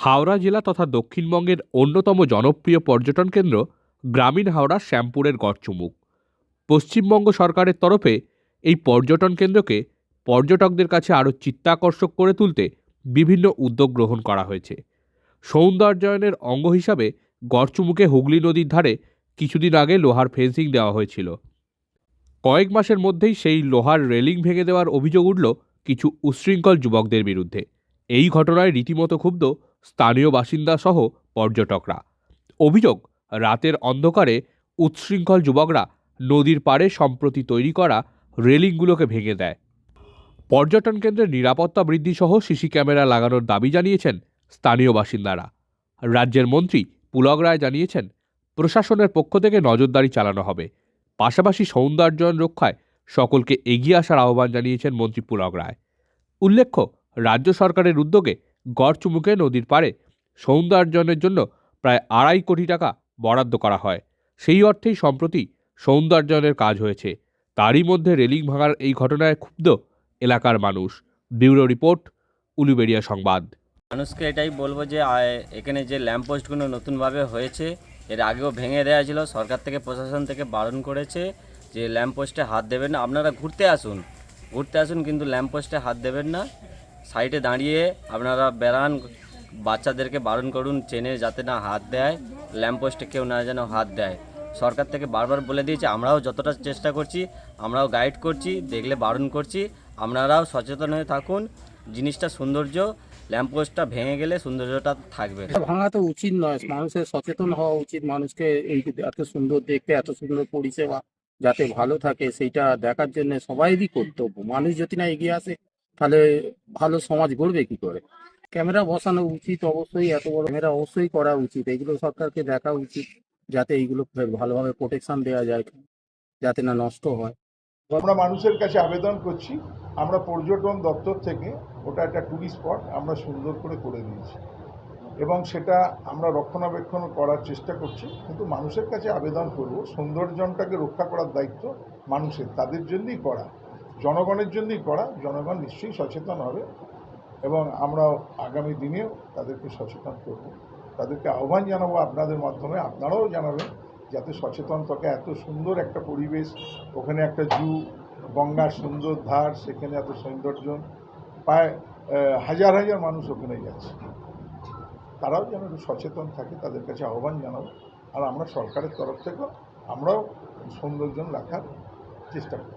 হাওড়া জেলা তথা দক্ষিণবঙ্গের অন্যতম জনপ্রিয় পর্যটন কেন্দ্র গ্রামীণ হাওড়া শ্যামপুরের গড়চুমুক। পশ্চিমবঙ্গ সরকারের তরফে এই পর্যটন কেন্দ্রকে পর্যটকদের কাছে আরও চিত্তাকর্ষক করে তুলতে বিভিন্ন উদ্যোগ গ্রহণ করা হয়েছে। সৌন্দর্যায়নের অঙ্গ হিসাবে গড়চুমুকে হুগলি নদীর ধারে কিছুদিন আগে লোহার ফেন্সিং দেওয়া হয়েছিল। কয়েক মাসের মধ্যেই সেই লোহার রেলিং ভেঙে দেওয়ার অভিযোগ উঠল কিছু উচ্ছৃঙ্খল যুবকদের বিরুদ্ধে। এই ঘটনায় রীতিমতো ক্ষুব্ধ স্থানীয় বাসিন্দা সহ পর্যটকরা। অভিযোগ, রাতের অন্ধকারে উচ্ছৃঙ্খল যুবকরা নদীর পাড়ে সম্প্রতি তৈরি করা রেলিংগুলোকে ভেঙে দেয়। পর্যটন কেন্দ্রের নিরাপত্তা বৃদ্ধি সহ সিসি ক্যামেরা লাগানোর দাবি জানিয়েছেন স্থানীয় বাসিন্দারা। রাজ্যের মন্ত্রী পুলক রায় জানিয়েছেন, প্রশাসনের পক্ষ থেকে নজরদারি চালানো হবে। পাশাপাশি সৌন্দর্যায়ন রক্ষায় সকলকে এগিয়ে আসার আহ্বান জানিয়েছেন মন্ত্রী পুলক রায়। উল্লেখ্য, রাজ্য সরকারের উদ্যোগে গড়চুমুকে নদীর পাড়ে সৌন্দর্যায়নের জন্য প্রায় আড়াই কোটি টাকা বরাদ্দ করা হয়। সেই অর্থেই সম্প্রতি সৌন্দর্যায়নের কাজ হয়েছে। তারই মধ্যে রেলিং ভাঙার এই ঘটনায় ক্ষুব্ধ এলাকার মানুষ। ব্যুরো রিপোর্ট, উলুবেড়িয়া সংবাদ। মানুষকে এটাই বলব যে এখানে যে ল্যাম্প পোস্টগুলো নতুনভাবে হয়েছে, এর আগেও ভেঙে দেওয়া ছিল, সরকার থেকে, প্রশাসন থেকে বারণ করেছে যে, ল্যাম্প পোস্টে হাত দেবেন না। আপনারা ঘুরতে আসুন। ঘুরতে আসুন, কিন্তু ল্যাম্প পোস্টে হাত দেবেন না। সাইডে দাঁড়িয়ে আপনারা বেড়ান, বাচ্চাদেরকে বারণ করুন, চেনে যাতে না হাত দেয়, ল্যাম্প পোস্টে কেউ না যেন হাত দেয়। সরকার থেকে বারবার বলে দিয়েছে, আমরাও যতটা চেষ্টা করছি, আমরাও গাইড করছি, দেখলে বারণ করছি, আপনারাও সচেতন হয়ে থাকুন, জিনিসটা সৌন্দর্য ল্যাম্পপোস্টটা ভেঙে গেলে সৌন্দর্যটা থাকবে। ভাঙা তো উচিত নয়, মানুষের সচেতন হওয়া উচিত, মানুষকে এই এত সুন্দর দেখতে, এত সুন্দর পরিষেবা যাতে ভালো থাকে, সেইটা দেখার জন্য সবাইরই কর্তব্য। মানুষ যদি না এগিয়ে আসে তাহলে ভালো সমাজ গড়বে কি করে? ক্যামেরা বসানো উচিত অবশ্যই, এত বড় ক্যামেরা অবশ্যই করা উচিত। এগুলো সরকারকে দেখা উচিত, যাতে এইগুলো ভালোভাবে প্রোটেকশন দেওয়া যায়, যাতে না নষ্ট হয়। আমরা মানুষের কাছে আবেদন করছি, আমরা পর্যটন দপ্তর থেকে ওটা একটা টুরিস্ট স্পট আমরা সুন্দর করে করে দিয়েছি। এবং সেটা আমরা রক্ষণাবেক্ষণ করার চেষ্টা করছি, কিন্তু মানুষের কাছে আবেদন করব। সৌন্দর্যটাকে রক্ষা করার দায়িত্ব মানুষের, তাদের জন্যই করা। জনগণের জন্যই করা, জনগণ নিশ্চয়ই সচেতন হবে এবং আমরা আগামী দিনেও তাদেরকে সচেতন করব। তাদেরকে আহ্বান জানাব আপনাদের মাধ্যমে, আপনারাও জানাবেন যাতে সচেতন থাকে এত সুন্দর একটা পরিবেশ, ওখানে একটা জু গঙ্গার সুন্দর ধার, সেখানে এত সৌন্দর্য, প্রায় হাজার হাজার মানুষ ওখানে যাচ্ছে। তারাও যেন একটু সচেতন থাকে, তাদের কাছে আহ্বান জানাব। আর আমরা সরকারের তরফ থেকেও আমরাও সৌন্দর্য রাখার চেষ্টা করি